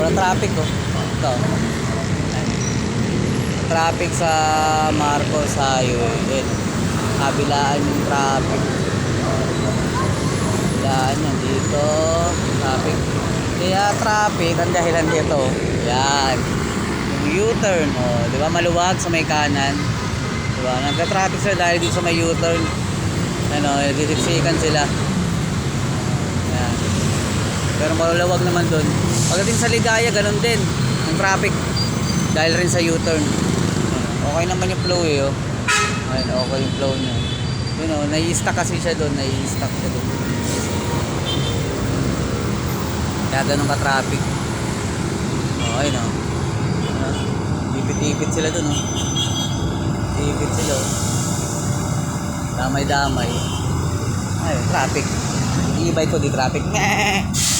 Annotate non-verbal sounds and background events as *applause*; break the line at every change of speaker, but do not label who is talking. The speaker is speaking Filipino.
Sobrang traffic oh. Ito. Traffic sa Marcos Highway. Kabilaan yung traffic. Kabilaan yan dito. Traffic. Kaya traffic, ang dahilan dito. Yan. U-turn. Oh, di ba maluwag sa may kanan. Di ba? Nagka-traffic sila dahil dito sa may U-turn. Ano, disiksikan sila. Malulawag naman doon. Pagdating sa Ligaya, ganun din. Ang traffic. Dahil rin sa U-turn. Okay naman yung flow eh. Oh. Ayun, okay yung flow niya. Yun oh, nai-stuck kasi siya doon. Nai-stuck siya doon. Kaya ganun ka-traffic. Ayun oh. Ah, Ipit-ipit sila doon oh. Ipit sila oh. Damay-damay. Ay, traffic. I-bike ko di traffic. *laughs*